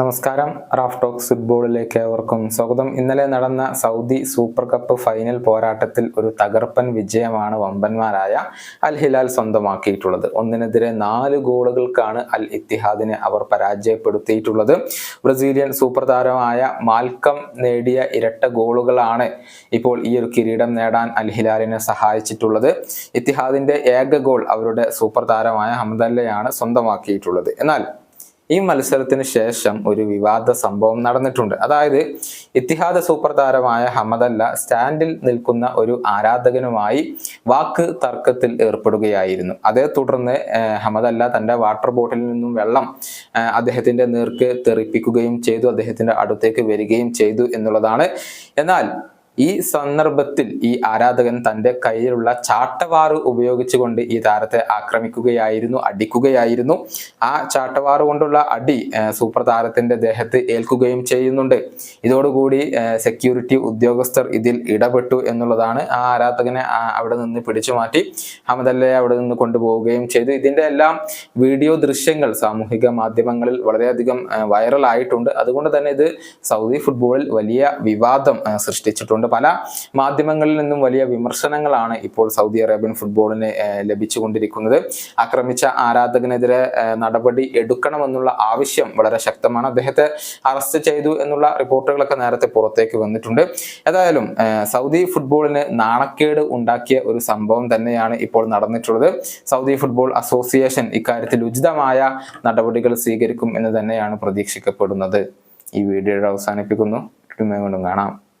നമസ്കാരം. Raf talks ഫുട്ബോളിലേക്ക് ഏവർക്കും സ്വാഗതം. ഇന്നലെ നടന്ന സൗദി സൂപ്പർ കപ്പ് ഫൈനൽ പോരാട്ടത്തിൽ ഒരു തകർപ്പൻ വിജയമാണ് വമ്പന്മാരായ അൽ ഹിലാൽ സ്വന്തമാക്കിയിട്ടുള്ളത്. ഒന്നിനെതിരെ നാല് ഗോളുകൾക്കാണ് അൽ ഇത്തിഹാദിനെ അവർ പരാജയപ്പെടുത്തിയിട്ടുള്ളത്. ബ്രസീലിയൻ സൂപ്പർ താരമായ മാൽക്കം നേടിയ ഇരട്ട ഗോളുകളാണ് ഇപ്പോൾ ഈ ഒരു കിരീടം നേടാൻ അൽ ഹിലാലിനെ സഹായിച്ചിട്ടുള്ളത്. ഇത്തിഹാദിന്റെ ഏക ഗോൾ അവരുടെ സൂപ്പർ താരമായ ഹംദല്ലയാണ് സ്വന്തമാക്കിയിട്ടുള്ളത്. എന്നാൽ ഈ മത്സരത്തിന് ശേഷം ഒരു വിവാദ സംഭവം നടന്നിട്ടുണ്ട്. അതായത് ഇത്തിഹാദ സൂപ്പർ താരമായ ഹമദല്ല സ്റ്റാൻഡിൽ നിൽക്കുന്ന ഒരു ആരാധകനുമായി വാക്ക് തർക്കത്തിൽ ഏർപ്പെടുകയായിരുന്നു. അതേ തുടർന്ന് ഹമദല്ല തന്റെ വാട്ടർ ബോട്ടിലിൽ നിന്നും വെള്ളം അദ്ദേഹത്തിന്റെ നേർക്ക് തെറിപ്പിക്കുകയും ചെയ്തു അദ്ദേഹത്തിന്റെ അടുത്തേക്ക് വരികയും ചെയ്തു എന്നുള്ളതാണ്. എന്നാൽ ഈ സന്ദർഭത്തിൽ ഈ ആരാധകൻ തന്റെ കയ്യിലുള്ള ചാട്ടവാറ് ഉപയോഗിച്ചുകൊണ്ട് ഈ താരത്തെ ആക്രമിക്കുകയായിരുന്നു അടിക്കുകയായിരുന്നു. ആ ചാട്ടവാറ് കൊണ്ടുള്ള അടി സൂപ്പർ താരത്തിന്റെ ദേഹത്ത് ഏൽക്കുകയും ചെയ്യുന്നുണ്ട്. ഇതോടുകൂടി സെക്യൂരിറ്റി ഉദ്യോഗസ്ഥർ ഇതിൽ ഇടപെട്ടു എന്നുള്ളതാണ് ആ ആരാധകനെ അവിടെ നിന്ന് പിടിച്ചു മാറ്റി അമതല്ലെ അവിടെ നിന്ന് കൊണ്ടുപോവുകയും ചെയ്തു. ഇതിന്റെ എല്ലാം വീഡിയോ ദൃശ്യങ്ങൾ സാമൂഹിക മാധ്യമങ്ങളിൽ വളരെയധികം വൈറൽ ആയിട്ടുണ്ട്. അതുകൊണ്ട് തന്നെ ഇത് സൗദി ഫുട്ബോളിൽ വലിയ വിവാദം ആ, സൃഷ്ടിച്ചിട്ടുണ്ട് പല മാധ്യമങ്ങളിൽ നിന്നും വലിയ വിമർശനങ്ങളാണ് ഇപ്പോൾ സൗദി അറേബ്യൻ ഫുട്ബോളിന് ലഭിച്ചുകൊണ്ടിരിക്കുന്നത്. ആക്രമിച്ച ആരാധകനെതിരെ നടപടി എടുക്കണമെന്നുള്ള ആവശ്യം വളരെ ശക്തമാണ്. അദ്ദേഹത്തെ അറസ്റ്റ് ചെയ്തു എന്നുള്ള റിപ്പോർട്ടുകളൊക്കെ നേരത്തെ പുറത്തേക്ക് വന്നിട്ടുണ്ട്. ഏതായാലും സൗദി ഫുട്ബോളിന് നാണക്കേട് ഉണ്ടാക്കിയ ഒരു സംഭവം തന്നെയാണ് ഇപ്പോൾ നടന്നിട്ടുള്ളത്. സൗദി ഫുട്ബോൾ അസോസിയേഷൻ ഇക്കാര്യത്തിൽ ഉചിതമായ നടപടികൾ സ്വീകരിക്കും എന്ന് തന്നെയാണ് പ്രതീക്ഷിക്കപ്പെടുന്നത്. ഈ വീഡിയോ അവസാനിപ്പിക്കുന്നു. വീണ്ടും കാണാം.